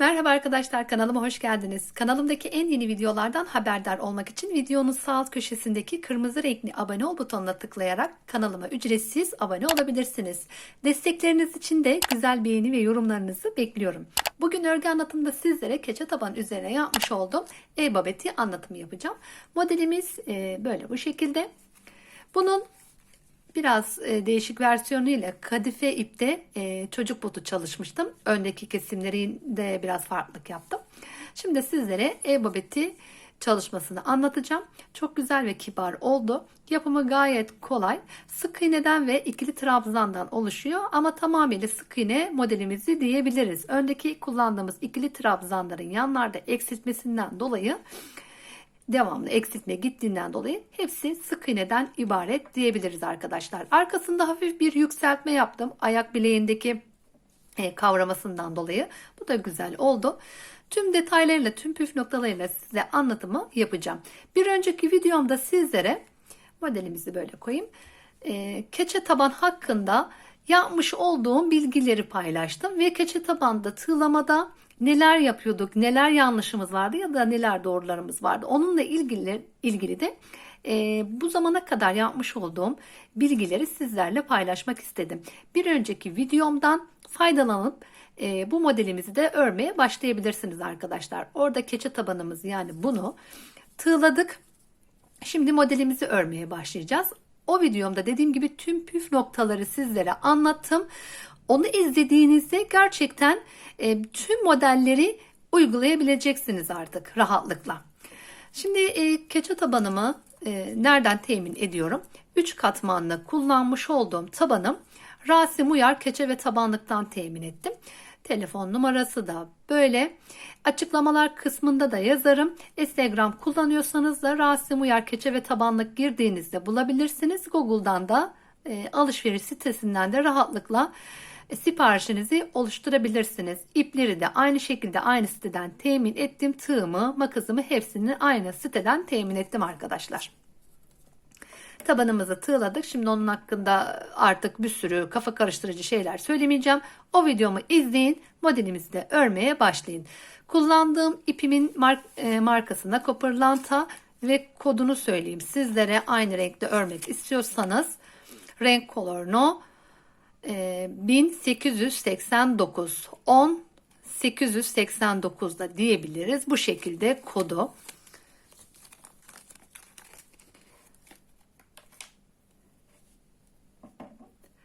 Merhaba arkadaşlar kanalıma hoş geldiniz. Kanalımdaki en yeni videolardan haberdar olmak için videonun sağ alt köşesindeki kırmızı renkli abone ol butonuna tıklayarak kanalıma ücretsiz abone olabilirsiniz. Destekleriniz için de güzel beğeni ve yorumlarınızı bekliyorum. Bugün örgü anlatımda sizlere keçe taban üzerine yapmış olduğum e-babeti anlatımı yapacağım. Modelimiz e, böyle bu şekilde. Bunun Biraz e, değişik versiyonuyla kadife ipte e, çocuk botu çalışmıştım. Öndeki kesimlerinde biraz farklılık yaptım. Şimdi sizlere e-babeti çalışmasını anlatacağım. Çok güzel ve kibar oldu. Yapımı gayet kolay. Sık iğneden ve ikili trabzandan oluşuyor ama tamamıyla sık iğne modelimizi diyebiliriz. Öndeki kullandığımız ikili trabzanların yanlarda eksiltmesinden dolayı devamlı eksiltme gittiğinden dolayı hepsi sık iğneden ibaret diyebiliriz arkadaşlar. Arkasında hafif bir yükseltme yaptım. Ayak bileğindeki e, kavramasından dolayı. Bu da güzel oldu. Tüm detaylarıyla, tüm püf noktalarıyla size anlatımı yapacağım. Bir önceki videomda sizlere modelimizi böyle koyayım. E, keçe taban hakkında yapmış olduğum bilgileri paylaştım ve keçe tabanda tığlamada neler yapıyorduk, neler yanlışımız vardı ya da neler doğrularımız vardı. Onunla ilgili ilgili de e, bu zamana kadar yapmış olduğum bilgileri sizlerle paylaşmak istedim. Bir önceki videomdan faydalanıp e, bu modelimizi de örmeye başlayabilirsiniz arkadaşlar. Orada keçe tabanımız yani bunu tığladık. Şimdi modelimizi örmeye başlayacağız. O videomda dediğim gibi tüm püf noktaları sizlere anlattım. Onu izlediğinizde gerçekten e, tüm modelleri uygulayabileceksiniz artık rahatlıkla. Şimdi e, keçe tabanımı e, nereden temin ediyorum? 3 katmanlı kullanmış olduğum tabanım Rasim Uyar keçe ve tabanlıktan temin ettim. Telefon numarası da böyle. Açıklamalar kısmında da yazarım. Instagram kullanıyorsanız da Rasim Uyar keçe ve tabanlık girdiğinizde bulabilirsiniz. Google'dan da e, alışveriş sitesinden de rahatlıkla siparişinizi oluşturabilirsiniz. İpleri de aynı şekilde aynı siteden temin ettim. Tığımı, makasımı hepsini aynı siteden temin ettim arkadaşlar. Tabanımızı tığladık. Şimdi onun hakkında artık bir sürü kafa karıştırıcı şeyler söylemeyeceğim. O videomu izleyin. Modelimizi de örmeye başlayın. Kullandığım ipimin mark e, markasına Copperlanta ve kodunu söyleyeyim. Sizlere aynı renkte örmek istiyorsanız renk color 1889 10 889 da diyebiliriz. Bu şekilde kodu.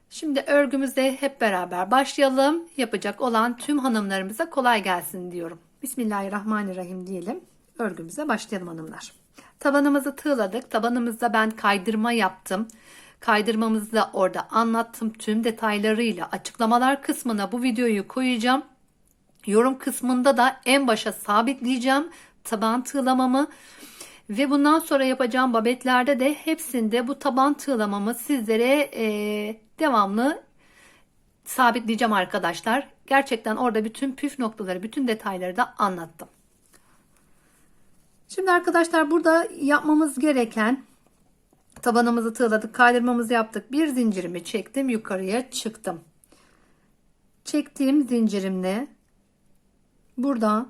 Şimdi örgümüze hep beraber başlayalım. Yapacak olan tüm hanımlarımıza kolay gelsin diyorum. Bismillahirrahmanirrahim diyelim. Örgümüze başlayalım hanımlar. Tabanımızı tığladık. Tabanımızda ben kaydırma yaptım. Kaydırmamızı da orada anlattım tüm detaylarıyla. Açıklamalar kısmına bu videoyu koyacağım. Yorum kısmında da en başa sabitleyeceğim taban tığlamamı. Ve bundan sonra yapacağım babetlerde de hepsinde bu taban tığlamamı sizlere e, devamlı sabitleyeceğim arkadaşlar. Gerçekten orada bütün püf noktaları, bütün detayları da anlattım. Şimdi arkadaşlar burada yapmamız gereken tabanımızı tığladık, kaydırmamızı yaptık. Bir zincirimi çektim, yukarıya çıktım. Çektiğim zincirimle burada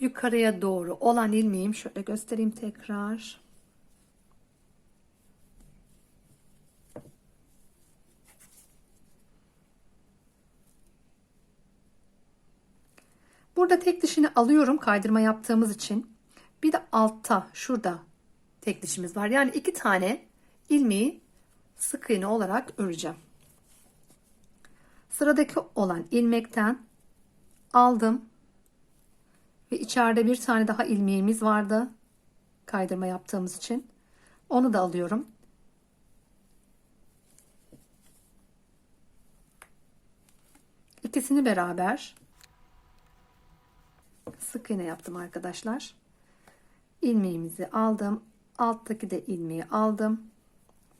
yukarıya doğru olan ilmeğim şöyle göstereyim tekrar. Burada tek dişini alıyorum kaydırma yaptığımız için. Bir de altta şurada tek dişimiz var. Yani iki tane ilmeği sık iğne olarak öreceğim. Sıradaki olan ilmekten aldım. Ve içeride bir tane daha ilmeğimiz vardı. Kaydırma yaptığımız için. Onu da alıyorum. İkisini beraber sık iğne yaptım arkadaşlar. ilmeğimizi aldım. Alttaki de ilmeği aldım.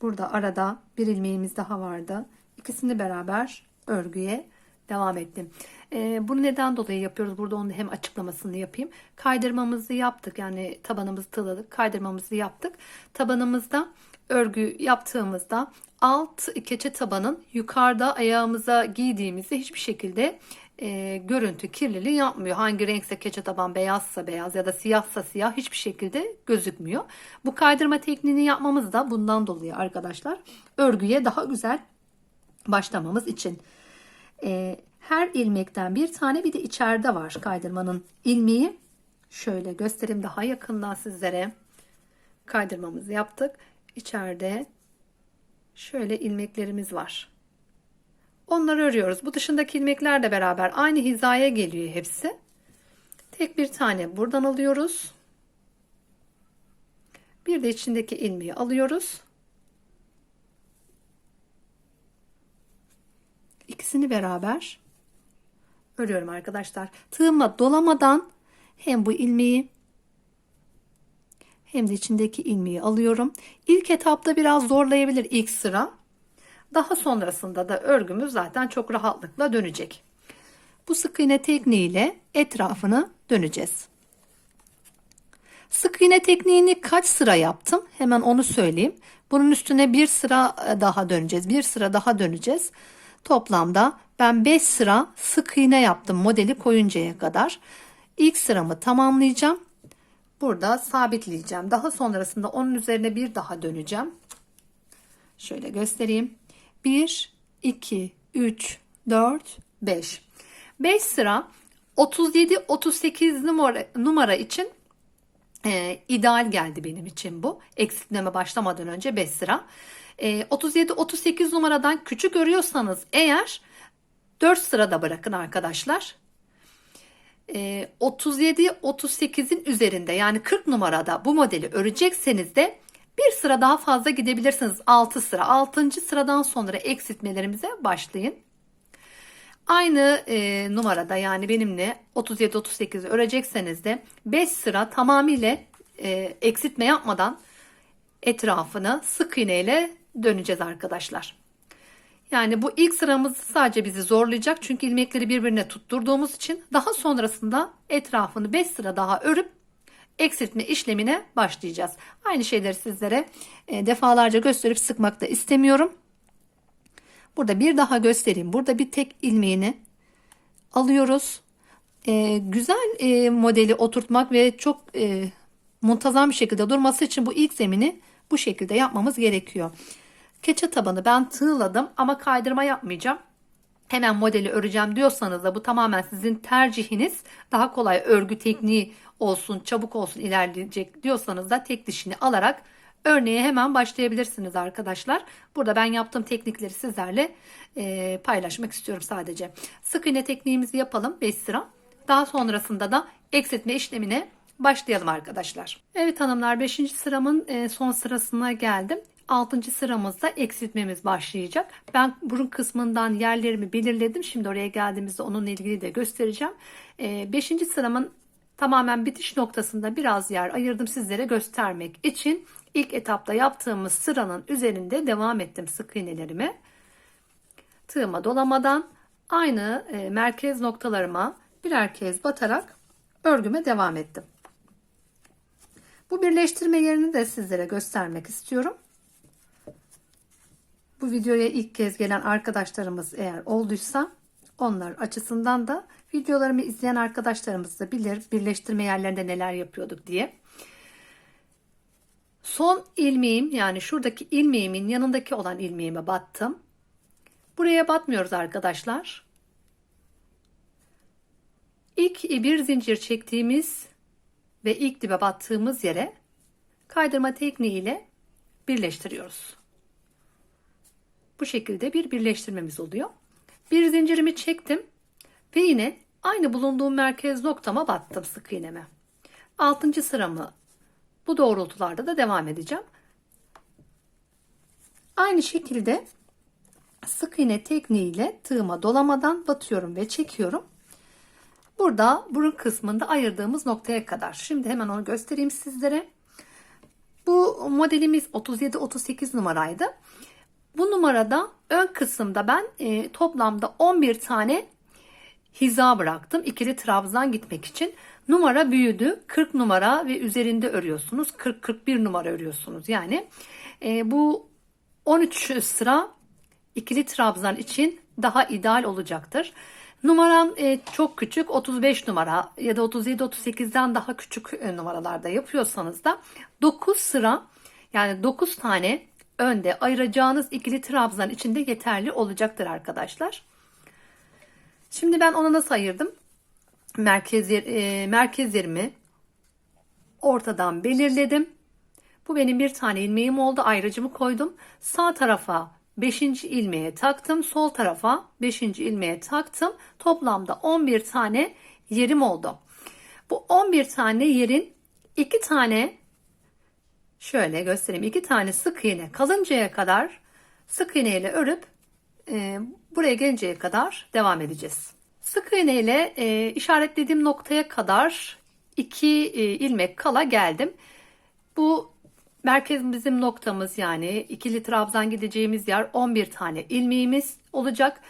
Burada arada bir ilmeğimiz daha vardı. İkisini beraber örgüye devam ettim. Ee, bunu neden dolayı yapıyoruz? Burada onu hem açıklamasını yapayım. Kaydırmamızı yaptık. Yani tabanımızı tığladık. Kaydırmamızı yaptık. Tabanımızda örgü yaptığımızda alt keçe tabanın yukarıda ayağımıza giydiğimizde hiçbir şekilde e, görüntü kirliliği yapmıyor. Hangi renkse keçe taban beyazsa beyaz ya da siyahsa siyah hiçbir şekilde gözükmüyor. Bu kaydırma tekniğini yapmamız da bundan dolayı arkadaşlar. Örgüye daha güzel başlamamız için. E, her ilmekten bir tane bir de içeride var kaydırmanın ilmeği. Şöyle göstereyim daha yakından sizlere. Kaydırmamızı yaptık. İçeride şöyle ilmeklerimiz var. Onları örüyoruz. Bu dışındaki ilmekler de beraber aynı hizaya geliyor hepsi. Tek bir tane buradan alıyoruz. Bir de içindeki ilmeği alıyoruz. İkisini beraber örüyorum arkadaşlar. Tığıma dolamadan hem bu ilmeği hem de içindeki ilmeği alıyorum. İlk etapta biraz zorlayabilir ilk sıra. Daha sonrasında da örgümüz zaten çok rahatlıkla dönecek. Bu sık iğne tekniğiyle etrafını döneceğiz. Sık iğne tekniğini kaç sıra yaptım? Hemen onu söyleyeyim. Bunun üstüne bir sıra daha döneceğiz. Bir sıra daha döneceğiz. Toplamda ben 5 sıra sık iğne yaptım modeli koyuncaya kadar. İlk sıramı tamamlayacağım. Burada sabitleyeceğim. Daha sonrasında onun üzerine bir daha döneceğim. Şöyle göstereyim. 1, 2, 3, 4, 5. 5 sıra 37, 38 numara, numara için e, ideal geldi benim için bu. Eksiltmeme başlamadan önce 5 sıra. E, 37, 38 numaradan küçük örüyorsanız eğer 4 sırada bırakın arkadaşlar. 37-38'in üzerinde yani 40 numarada bu modeli örecekseniz de bir sıra daha fazla gidebilirsiniz. 6 sıra. 6. sıradan sonra eksiltmelerimize başlayın. Aynı e, numarada yani benimle 37-38'i örecekseniz de 5 sıra tamamıyla e, eksiltme yapmadan etrafını sık iğne ile döneceğiz arkadaşlar. Yani bu ilk sıramız sadece bizi zorlayacak. Çünkü ilmekleri birbirine tutturduğumuz için daha sonrasında etrafını 5 sıra daha örüp eksiltme işlemine başlayacağız. Aynı şeyleri sizlere e, defalarca gösterip sıkmak da istemiyorum. Burada bir daha göstereyim. Burada bir tek ilmeğini alıyoruz. E, güzel e, modeli oturtmak ve çok e, muntazam bir şekilde durması için bu ilk zemini bu şekilde yapmamız gerekiyor. Keçe tabanı ben tığladım ama kaydırma yapmayacağım. Hemen modeli öreceğim diyorsanız da bu tamamen sizin tercihiniz. Daha kolay örgü tekniği olsun, çabuk olsun ilerleyecek diyorsanız da tek dişini alarak örneğe hemen başlayabilirsiniz arkadaşlar. Burada ben yaptığım teknikleri sizlerle e, paylaşmak istiyorum sadece. Sık iğne tekniğimizi yapalım 5 sıra. Daha sonrasında da eksiltme işlemine başlayalım arkadaşlar. Evet hanımlar 5. sıramın e, son sırasına geldim. 6. sıramızda eksiltmemiz başlayacak. Ben burun kısmından yerlerimi belirledim. Şimdi oraya geldiğimizde onunla ilgili de göstereceğim. 5. Ee, sıramın tamamen bitiş noktasında biraz yer ayırdım sizlere göstermek için. ilk etapta yaptığımız sıranın üzerinde devam ettim sık iğnelerimi. Tığıma dolamadan aynı e, merkez noktalarıma birer kez batarak örgüme devam ettim. Bu birleştirme yerini de sizlere göstermek istiyorum. Bu videoya ilk kez gelen arkadaşlarımız eğer olduysa onlar açısından da videolarımı izleyen arkadaşlarımız da bilir birleştirme yerlerinde neler yapıyorduk diye. Son ilmeğim yani şuradaki ilmeğimin yanındaki olan ilmeğime battım. Buraya batmıyoruz arkadaşlar. İlk bir zincir çektiğimiz ve ilk dibe battığımız yere kaydırma tekniğiyle birleştiriyoruz. Bu şekilde bir birleştirmemiz oluyor. Bir zincirimi çektim ve yine aynı bulunduğum merkez noktama battım sık iğneme. 6. sıramı bu doğrultularda da devam edeceğim. Aynı şekilde sık iğne tekniğiyle tığıma dolamadan batıyorum ve çekiyorum. Burada burun kısmında ayırdığımız noktaya kadar. Şimdi hemen onu göstereyim sizlere. Bu modelimiz 37-38 numaraydı. Bu numarada ön kısımda ben e, toplamda 11 tane hiza bıraktım. İkili trabzan gitmek için. Numara büyüdü. 40 numara ve üzerinde örüyorsunuz. 40-41 numara örüyorsunuz. Yani e, bu 13 sıra ikili trabzan için daha ideal olacaktır. Numaram e, çok küçük 35 numara ya da 37-38'den daha küçük e, numaralarda yapıyorsanız da 9 sıra yani 9 tane önde ayıracağınız ikili trabzan içinde yeterli olacaktır arkadaşlar. Şimdi ben ona nasıl ayırdım? Merkez, e, merkezlerimi ortadan belirledim. Bu benim bir tane ilmeğim oldu. Ayracımı koydum. Sağ tarafa 5. ilmeğe taktım. Sol tarafa 5. ilmeğe taktım. Toplamda 11 tane yerim oldu. Bu 11 tane yerin 2 tane şöyle göstereyim. 2 tane sık iğne kalıncaya kadar sık iğne ile örüp e, buraya gelinceye kadar devam edeceğiz. Sık iğne ile e, işaretlediğim noktaya kadar 2 e, ilmek kala geldim. Bu merkez bizim noktamız yani ikili trabzan gideceğimiz yer 11 tane ilmeğimiz olacak.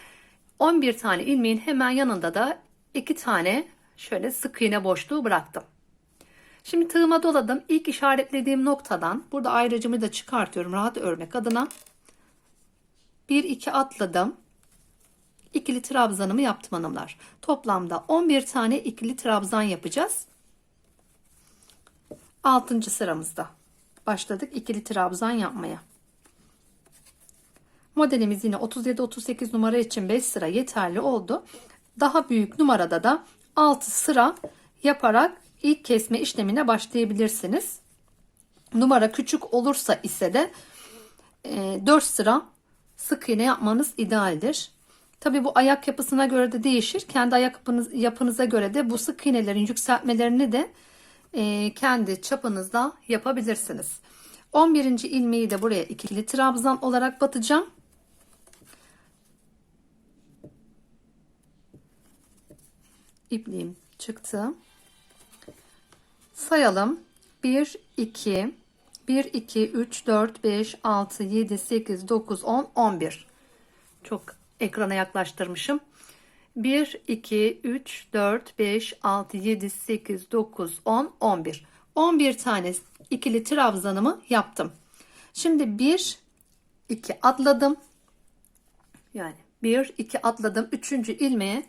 11 tane ilmeğin hemen yanında da 2 tane şöyle sık iğne boşluğu bıraktım. Şimdi tığıma doladım. İlk işaretlediğim noktadan burada ayracımı da çıkartıyorum rahat örmek adına. 1 2 atladım. İkili trabzanımı yaptım hanımlar. Toplamda 11 tane ikili trabzan yapacağız. 6. sıramızda başladık ikili trabzan yapmaya. Modelimiz yine 37-38 numara için 5 sıra yeterli oldu. Daha büyük numarada da 6 sıra yaparak ilk kesme işlemine başlayabilirsiniz. Numara küçük olursa ise de 4 sıra sık iğne yapmanız idealdir. Tabi bu ayak yapısına göre de değişir. Kendi ayak yapınız, yapınıza göre de bu sık iğnelerin yükseltmelerini de e, kendi çapınızda yapabilirsiniz. 11. ilmeği de buraya ikili trabzan olarak batacağım. İpliğim çıktı. Sayalım. 1, 2, 1, 2, 3, 4, 5, 6, 7, 8, 9, 10, 11. Çok ekrana yaklaştırmışım. 1, 2, 3, 4, 5, 6, 7, 8, 9, 10, 11. 11 tane ikili trabzanımı yaptım. Şimdi 1, 2 atladım. Yani 1, 2 atladım. 3. ilmeğe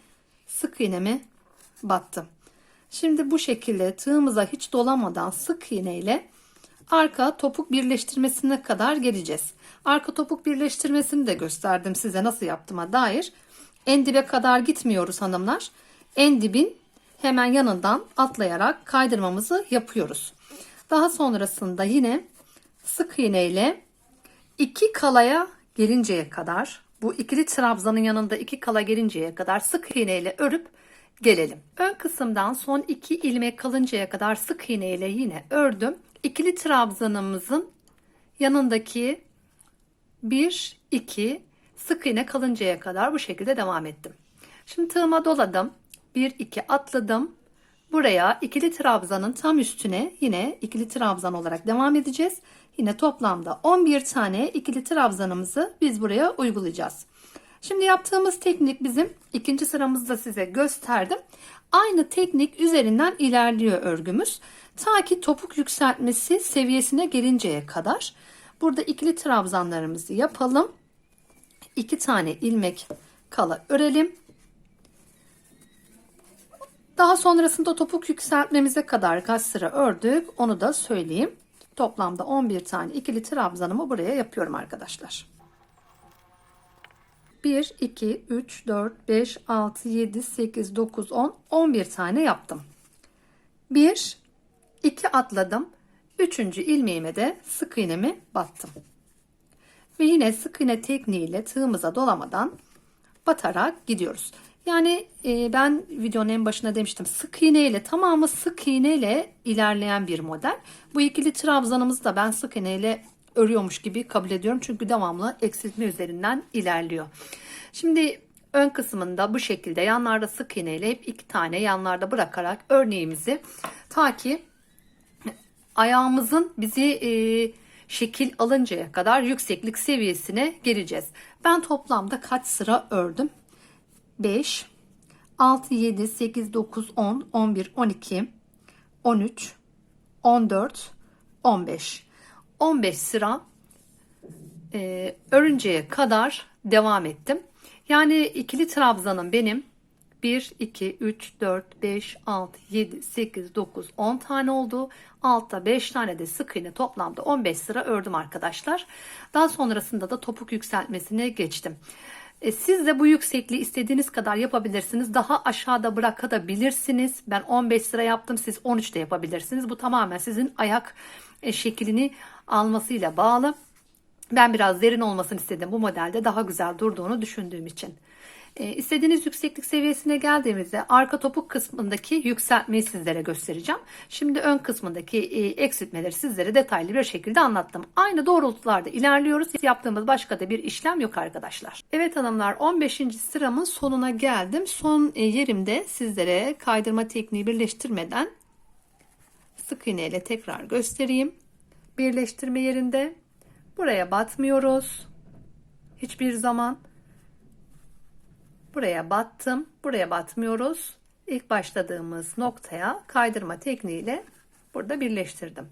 sık iğnemi battım. Şimdi bu şekilde tığımıza hiç dolamadan sık iğne ile arka topuk birleştirmesine kadar geleceğiz. Arka topuk birleştirmesini de gösterdim size nasıl yaptığıma dair. En dibe kadar gitmiyoruz hanımlar. En dibin hemen yanından atlayarak kaydırmamızı yapıyoruz. Daha sonrasında yine sık iğne ile iki kalaya gelinceye kadar bu ikili trabzanın yanında iki kala gelinceye kadar sık iğne ile örüp gelelim. Ön kısımdan son iki ilmek kalıncaya kadar sık iğne ile yine ördüm. İkili trabzanımızın yanındaki 1 2 sık iğne kalıncaya kadar bu şekilde devam ettim. Şimdi tığıma doladım. 1 2 atladım. Buraya ikili trabzanın tam üstüne yine ikili trabzan olarak devam edeceğiz. Yine toplamda 11 tane ikili trabzanımızı biz buraya uygulayacağız. Şimdi yaptığımız teknik bizim ikinci sıramızda size gösterdim. Aynı teknik üzerinden ilerliyor örgümüz. Ta ki topuk yükseltmesi seviyesine gelinceye kadar. Burada ikili trabzanlarımızı yapalım. 2 tane ilmek kala örelim. Daha sonrasında topuk yükseltmemize kadar kaç sıra ördük onu da söyleyeyim. Toplamda 11 tane ikili trabzanımı buraya yapıyorum arkadaşlar. 1, 2, 3, 4, 5, 6, 7, 8, 9, 10, 11 tane yaptım. 1, 2 atladım. 3. ilmeğime de sık iğnemi battım. Ve yine sık iğne tekniğiyle tığımıza dolamadan batarak gidiyoruz. Yani e, ben videonun en başına demiştim sık iğne ile tamamı sık iğne ile ilerleyen bir model. Bu ikili trabzanımızı da ben sık iğne ile örüyormuş gibi kabul ediyorum. Çünkü devamlı eksiltme üzerinden ilerliyor. Şimdi ön kısmında bu şekilde yanlarda sık iğne ile hep iki tane yanlarda bırakarak örneğimizi ta ki ayağımızın bizi e, şekil alıncaya kadar yükseklik seviyesine geleceğiz. Ben toplamda kaç sıra ördüm? 5, 6, 7, 8, 9, 10, 11, 12, 13, 14, 15. 15 sıra e, örünceye kadar devam ettim. Yani ikili trabzanım benim 1, 2, 3, 4, 5, 6, 7, 8, 9, 10 tane oldu. Altta 5 tane de sık iğne toplamda 15 sıra ördüm arkadaşlar. Daha sonrasında da topuk yükseltmesine geçtim. E, siz de bu yüksekliği istediğiniz kadar yapabilirsiniz. Daha aşağıda bırakabilirsiniz. Ben 15 sıra yaptım. Siz 13 de yapabilirsiniz. Bu tamamen sizin ayak e, şeklini almasıyla bağlı. Ben biraz derin olmasını istedim bu modelde daha güzel durduğunu düşündüğüm için. E, istediğiniz yükseklik seviyesine geldiğimizde arka topuk kısmındaki yükseltmeyi sizlere göstereceğim. Şimdi ön kısmındaki e, eksiltmeleri sizlere detaylı bir şekilde anlattım. Aynı doğrultularda ilerliyoruz. Yaptığımız başka da bir işlem yok arkadaşlar. Evet hanımlar 15. sıramın sonuna geldim. Son e, yerimde sizlere kaydırma tekniği birleştirmeden sık iğne ile tekrar göstereyim. Birleştirme yerinde buraya batmıyoruz. Hiçbir zaman buraya battım. Buraya batmıyoruz. İlk başladığımız noktaya kaydırma tekniğiyle burada birleştirdim.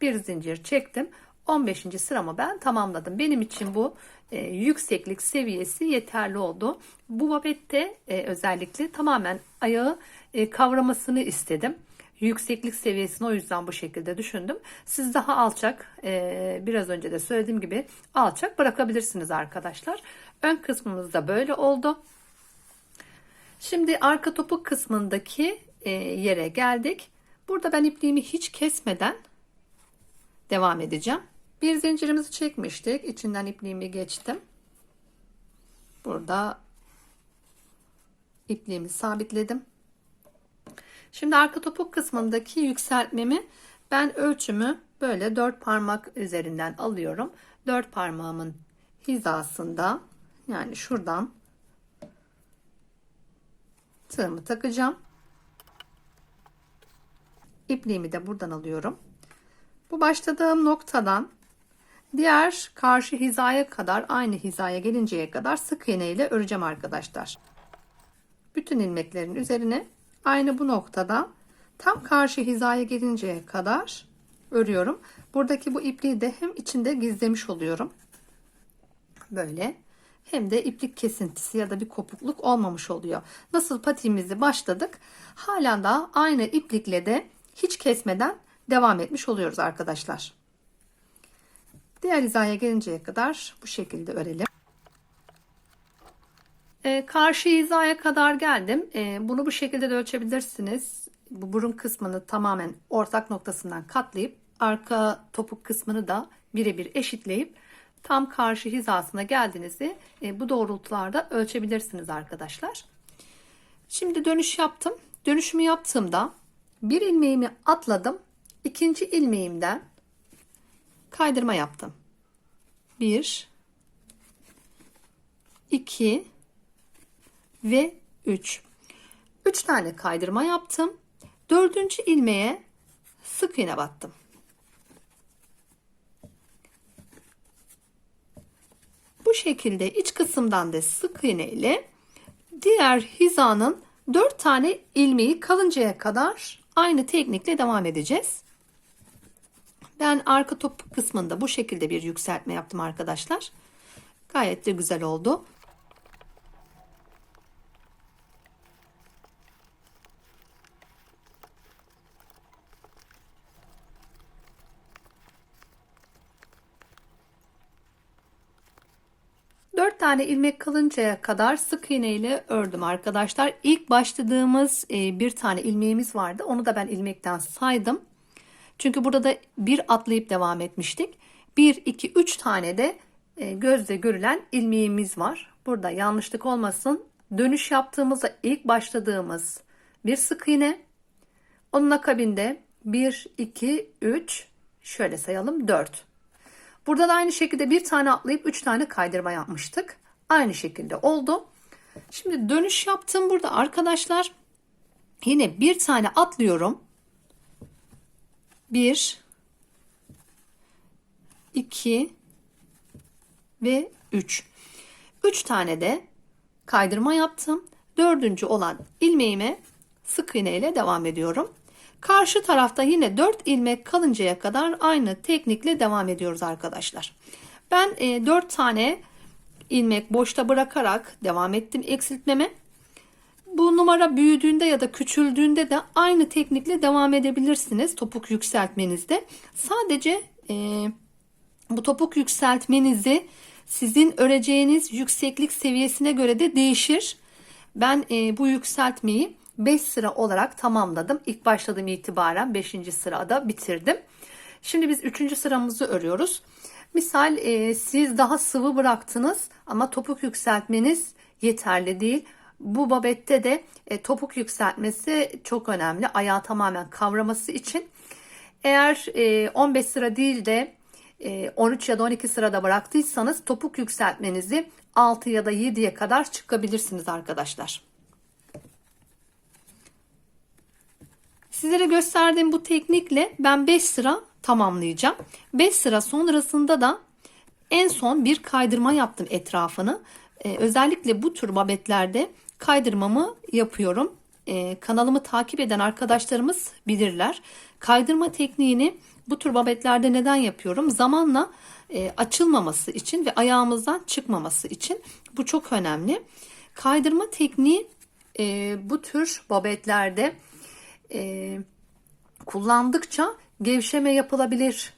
Bir zincir çektim. 15. sıramı ben tamamladım. Benim için bu e, yükseklik seviyesi yeterli oldu. Bu babette e, özellikle tamamen ayağı e, kavramasını istedim. Yükseklik seviyesini o yüzden bu şekilde düşündüm. Siz daha alçak, e, biraz önce de söylediğim gibi alçak bırakabilirsiniz arkadaşlar. Ön kısmımız da böyle oldu. Şimdi arka topuk kısmındaki e, yere geldik. Burada ben ipliğimi hiç kesmeden devam edeceğim. Bir zincirimizi çekmiştik. İçinden ipliğimi geçtim. Burada ipliğimi sabitledim. Şimdi arka topuk kısmındaki yükseltmemi ben ölçümü böyle dört parmak üzerinden alıyorum. Dört parmağımın hizasında yani şuradan tığımı takacağım. İpliğimi de buradan alıyorum. Bu başladığım noktadan diğer karşı hizaya kadar aynı hizaya gelinceye kadar sık iğne ile öreceğim arkadaşlar. Bütün ilmeklerin üzerine aynı bu noktada tam karşı hizaya gelinceye kadar örüyorum. Buradaki bu ipliği de hem içinde gizlemiş oluyorum. Böyle hem de iplik kesintisi ya da bir kopukluk olmamış oluyor. Nasıl patiğimizi başladık. Halen daha aynı iplikle de hiç kesmeden devam etmiş oluyoruz arkadaşlar. Diğer hizaya gelinceye kadar bu şekilde örelim. Ee, karşı hizaya kadar geldim. Ee, bunu bu şekilde de ölçebilirsiniz. Bu burun kısmını tamamen ortak noktasından katlayıp arka topuk kısmını da birebir eşitleyip tam karşı hizasına geldiğinizde e, bu doğrultularda ölçebilirsiniz arkadaşlar. Şimdi dönüş yaptım. Dönüşümü yaptığımda bir ilmeğimi atladım. İkinci ilmeğimden kaydırma yaptım. 1 2 ve 3. 3 tane kaydırma yaptım. Dördüncü ilmeğe sık iğne battım. Bu şekilde iç kısımdan da sık iğne ile diğer hizanın 4 tane ilmeği kalıncaya kadar aynı teknikle devam edeceğiz. Ben arka topuk kısmında bu şekilde bir yükseltme yaptım arkadaşlar. Gayet de güzel oldu. Tane ilmek kalıncaya kadar sık iğne ile ördüm arkadaşlar. İlk başladığımız e, bir tane ilmeğimiz vardı. Onu da ben ilmekten saydım. Çünkü burada da bir atlayıp devam etmiştik. 1, 2, 3 tane de e, gözle görülen ilmeğimiz var. Burada yanlışlık olmasın. Dönüş yaptığımızda ilk başladığımız bir sık iğne. Onun akabinde 1, 2, 3 şöyle sayalım 4. Burada da aynı şekilde bir tane atlayıp 3 tane kaydırma yapmıştık. Aynı şekilde oldu. Şimdi dönüş yaptım burada arkadaşlar. Yine bir tane atlıyorum. 1 2 ve 3. 3 tane de kaydırma yaptım Dördüncü olan ilmeğime sık iğne ile devam ediyorum. Karşı tarafta yine 4 ilmek kalıncaya kadar aynı teknikle devam ediyoruz arkadaşlar. Ben e, 4 tane ilmek boşta bırakarak devam ettim eksiltmeme. Bu numara büyüdüğünde ya da küçüldüğünde de aynı teknikle devam edebilirsiniz topuk yükseltmenizde. Sadece e, bu topuk yükseltmenizi sizin öreceğiniz yükseklik seviyesine göre de değişir. Ben e, bu yükseltmeyi 5 sıra olarak tamamladım. İlk başladığım itibaren 5. sırada bitirdim. Şimdi biz 3. sıramızı örüyoruz. Misal e, siz daha sıvı bıraktınız ama topuk yükseltmeniz yeterli değil. Bu babette de e, topuk yükseltmesi çok önemli. Ayağı tamamen kavraması için. Eğer e, 15 sıra değil de e, 13 ya da 12 sırada bıraktıysanız topuk yükseltmenizi 6 ya da 7'ye kadar çıkabilirsiniz arkadaşlar. Sizlere gösterdiğim bu teknikle ben 5 sıra tamamlayacağım. 5 sıra sonrasında da en son bir kaydırma yaptım etrafını. Ee, özellikle bu tür babetlerde kaydırmamı yapıyorum. Ee, kanalımı takip eden arkadaşlarımız bilirler. Kaydırma tekniğini bu tür babetlerde neden yapıyorum? Zamanla e, açılmaması için ve ayağımızdan çıkmaması için bu çok önemli. Kaydırma tekniği e, bu tür babetlerde e, kullandıkça gevşeme yapılabilir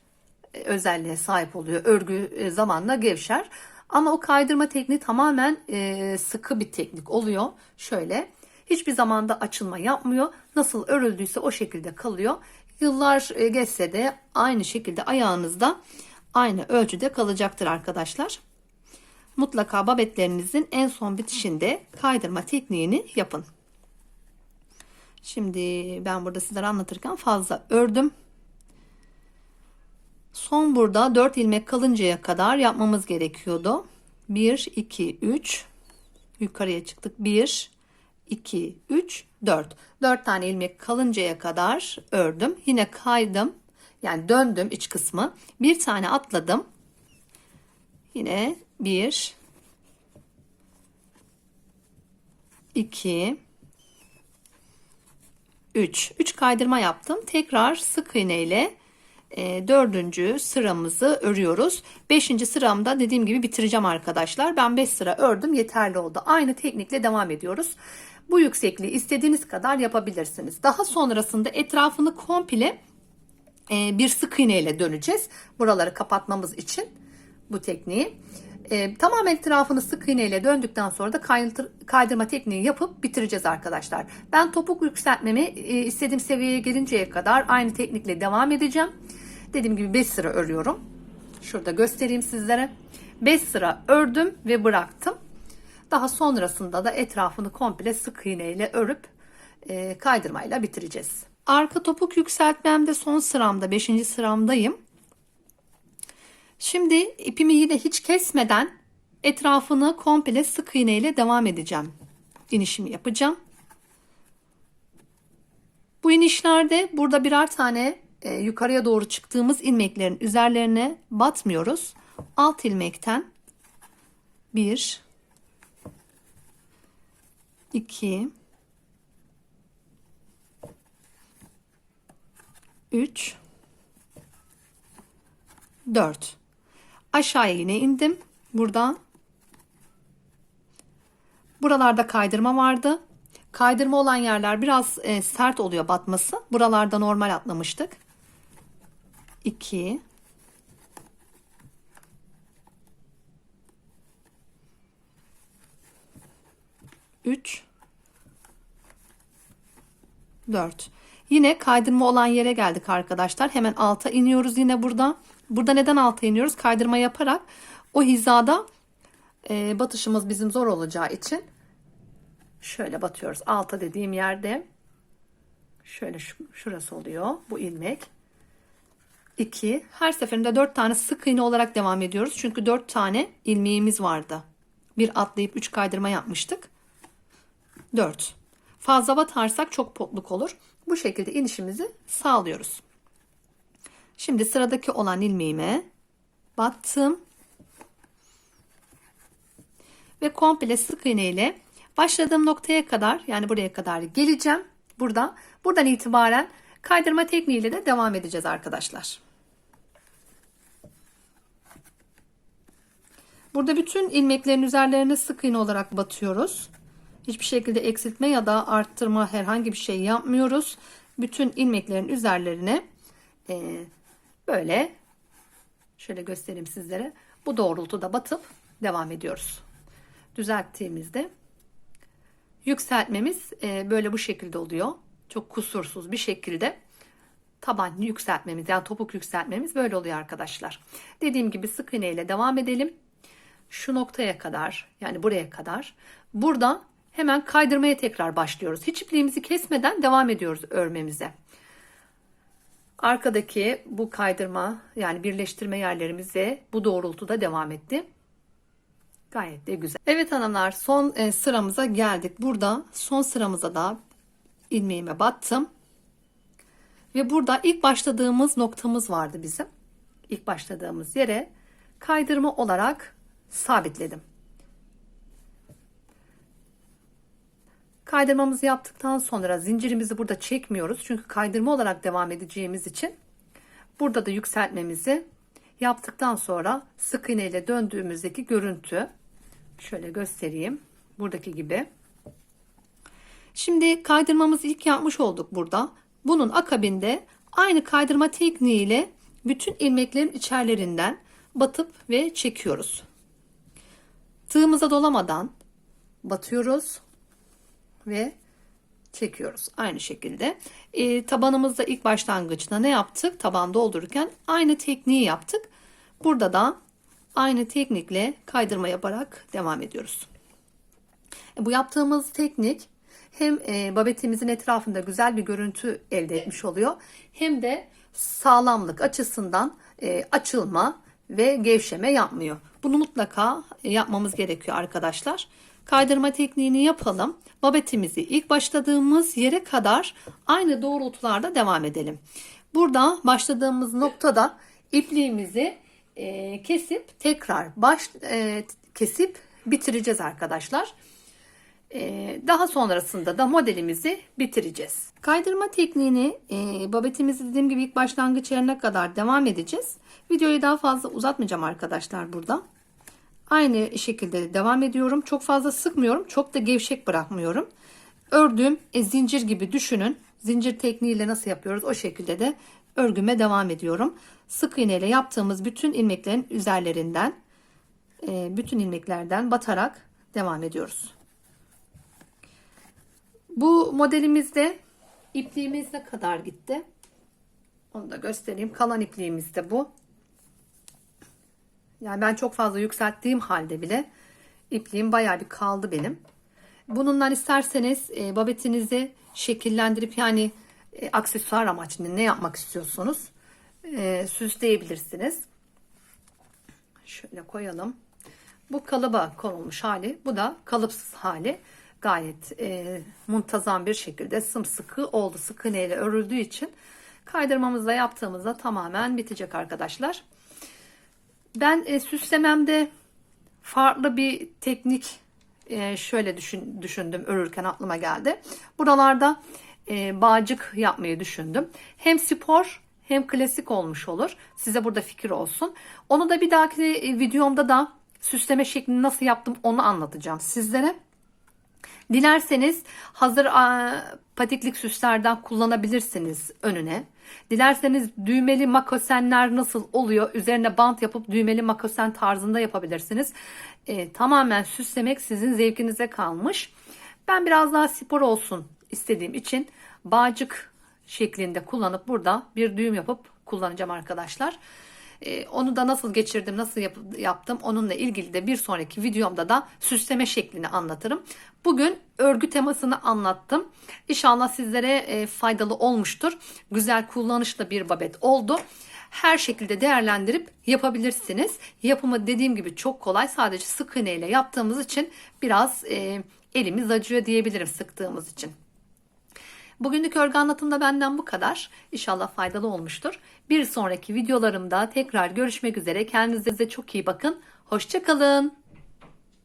e, özelliğe sahip oluyor. Örgü e, zamanla gevşer. Ama o kaydırma tekniği tamamen e, sıkı bir teknik oluyor. Şöyle hiçbir zamanda açılma yapmıyor. Nasıl örüldüyse o şekilde kalıyor. Yıllar e, geçse de aynı şekilde ayağınızda aynı ölçüde kalacaktır arkadaşlar. Mutlaka babetlerinizin en son bitişinde kaydırma tekniğini yapın. Şimdi ben burada sizlere anlatırken fazla ördüm. Son burada 4 ilmek kalıncaya kadar yapmamız gerekiyordu. 1, 2, 3. Yukarıya çıktık. 1, 2, 3, 4. 4 tane ilmek kalıncaya kadar ördüm. Yine kaydım. Yani döndüm iç kısmı. Bir tane atladım. Yine 1, 2, 3. 3 kaydırma yaptım. Tekrar sık iğne ile e, dördüncü sıramızı örüyoruz. Beşinci sıramda dediğim gibi bitireceğim arkadaşlar. Ben 5 sıra ördüm yeterli oldu. Aynı teknikle devam ediyoruz. Bu yüksekliği istediğiniz kadar yapabilirsiniz. Daha sonrasında etrafını komple e, bir sık iğne ile döneceğiz. Buraları kapatmamız için bu tekniği. E, tamamen etrafını sık iğne ile döndükten sonra da kaydır, kaydırma tekniği yapıp bitireceğiz arkadaşlar. Ben topuk yükseltmemi e, istediğim seviyeye gelinceye kadar aynı teknikle devam edeceğim. Dediğim gibi 5 sıra örüyorum. Şurada göstereyim sizlere. 5 sıra ördüm ve bıraktım. Daha sonrasında da etrafını komple sık iğne ile örüp e, kaydırmayla bitireceğiz. Arka topuk yükseltmemde son sıramda 5. sıramdayım. Şimdi ipimi yine hiç kesmeden etrafını komple sık iğne ile devam edeceğim. İnişimi yapacağım. Bu inişlerde burada birer tane e, yukarıya doğru çıktığımız ilmeklerin üzerlerine batmıyoruz. Alt ilmekten 1 2 3 4 Aşağıya yine indim. Buradan. Buralarda kaydırma vardı. Kaydırma olan yerler biraz e, sert oluyor batması. Buralarda normal atlamıştık. 2 3 4 Yine kaydırma olan yere geldik arkadaşlar. Hemen alta iniyoruz yine burada. Burada neden alta iniyoruz? Kaydırma yaparak o hizada e, batışımız bizim zor olacağı için şöyle batıyoruz. Alta dediğim yerde şöyle şurası oluyor bu ilmek. 2 her seferinde 4 tane sık iğne olarak devam ediyoruz. Çünkü 4 tane ilmeğimiz vardı. Bir atlayıp 3 kaydırma yapmıştık. 4. Fazla batarsak çok potluk olur. Bu şekilde inişimizi sağlıyoruz. Şimdi sıradaki olan ilmeğime battım. Ve komple sık iğne ile Başladığım noktaya kadar yani buraya kadar geleceğim. Burada. Buradan itibaren kaydırma tekniğiyle de devam edeceğiz arkadaşlar. Burada bütün ilmeklerin üzerlerine sık iğne olarak batıyoruz. Hiçbir şekilde eksiltme ya da arttırma herhangi bir şey yapmıyoruz. Bütün ilmeklerin üzerlerine e, böyle şöyle göstereyim sizlere. Bu doğrultuda batıp devam ediyoruz. Düzelttiğimizde yükseltmemiz e, böyle bu şekilde oluyor. Çok kusursuz bir şekilde taban yükseltmemiz yani topuk yükseltmemiz böyle oluyor arkadaşlar. Dediğim gibi sık iğne ile devam edelim. Şu noktaya kadar yani buraya kadar. Burada hemen kaydırmaya tekrar başlıyoruz. Hiç ipliğimizi kesmeden devam ediyoruz örmemize. Arkadaki bu kaydırma yani birleştirme yerlerimize bu doğrultuda devam etti. Gayet de güzel. Evet hanımlar son e, sıramıza geldik. Burada son sıramıza da ilmeğime battım. Ve burada ilk başladığımız noktamız vardı bizim. İlk başladığımız yere kaydırma olarak sabitledim. Kaydırmamızı yaptıktan sonra zincirimizi burada çekmiyoruz. Çünkü kaydırma olarak devam edeceğimiz için burada da yükseltmemizi yaptıktan sonra sık iğne ile döndüğümüzdeki görüntü şöyle göstereyim. Buradaki gibi. Şimdi kaydırmamızı ilk yapmış olduk burada. Bunun akabinde aynı kaydırma tekniğiyle bütün ilmeklerin içerlerinden batıp ve çekiyoruz. Tığımıza dolamadan batıyoruz ve çekiyoruz. Aynı şekilde e, tabanımızda ilk başlangıçta ne yaptık? Taban doldururken aynı tekniği yaptık. Burada da aynı teknikle kaydırma yaparak devam ediyoruz. E, bu yaptığımız teknik hem e, babetimizin etrafında güzel bir görüntü elde etmiş oluyor hem de sağlamlık açısından e, açılma ve gevşeme yapmıyor. Bunu mutlaka yapmamız gerekiyor arkadaşlar. Kaydırma tekniğini yapalım. Babetimizi ilk başladığımız yere kadar aynı doğrultularda devam edelim. Burada başladığımız noktada ipliğimizi e, kesip tekrar baş e, kesip bitireceğiz arkadaşlar. E, daha sonrasında da modelimizi bitireceğiz. Kaydırma tekniğini e, babetimizi dediğim gibi ilk başlangıç yerine kadar devam edeceğiz. Videoyu daha fazla uzatmayacağım arkadaşlar burada. Aynı şekilde devam ediyorum. Çok fazla sıkmıyorum. Çok da gevşek bırakmıyorum. Ördüğüm e, zincir gibi düşünün. Zincir tekniğiyle nasıl yapıyoruz o şekilde de örgüme devam ediyorum. Sık iğne ile yaptığımız bütün ilmeklerin üzerlerinden e, bütün ilmeklerden batarak devam ediyoruz. Bu modelimizde ipliğimiz ne kadar gitti? Onu da göstereyim. Kalan ipliğimiz de bu. Yani ben çok fazla yükselttiğim halde bile ipliğim bayağı bir kaldı benim. Bununla isterseniz e, babetinizi şekillendirip yani e, aksesuar amaçlı ne yapmak istiyorsunuz e, süsleyebilirsiniz. Şöyle koyalım. Bu kalıba konulmuş hali. Bu da kalıpsız hali. Gayet e, muntazam bir şekilde sımsıkı oldu. Sıkı iğneyle örüldüğü için kaydırmamızda yaptığımızda tamamen bitecek arkadaşlar. Ben e, süslememde farklı bir teknik e, şöyle düşün, düşündüm örürken aklıma geldi. Buralarda e, bağcık yapmayı düşündüm. Hem spor hem klasik olmuş olur. Size burada fikir olsun. Onu da bir dahaki e, videomda da süsleme şeklini nasıl yaptım onu anlatacağım sizlere. Dilerseniz hazır patiklik süslerden kullanabilirsiniz önüne. Dilerseniz düğmeli makosenler nasıl oluyor? Üzerine bant yapıp düğmeli makosen tarzında yapabilirsiniz. E, tamamen süslemek sizin zevkinize kalmış. Ben biraz daha spor olsun istediğim için bağcık şeklinde kullanıp burada bir düğüm yapıp kullanacağım arkadaşlar. Ee, onu da nasıl geçirdim, nasıl yap yaptım onunla ilgili de bir sonraki videomda da süsleme şeklini anlatırım. Bugün örgü temasını anlattım. İnşallah sizlere e, faydalı olmuştur. Güzel kullanışlı bir babet oldu. Her şekilde değerlendirip yapabilirsiniz. Yapımı dediğim gibi çok kolay. Sadece sık iğne ile yaptığımız için biraz e, elimiz acıyor diyebilirim sıktığımız için. Bugünlük örgü anlatımda benden bu kadar. İnşallah faydalı olmuştur. Bir sonraki videolarımda tekrar görüşmek üzere. Kendinize çok iyi bakın. Hoşçakalın.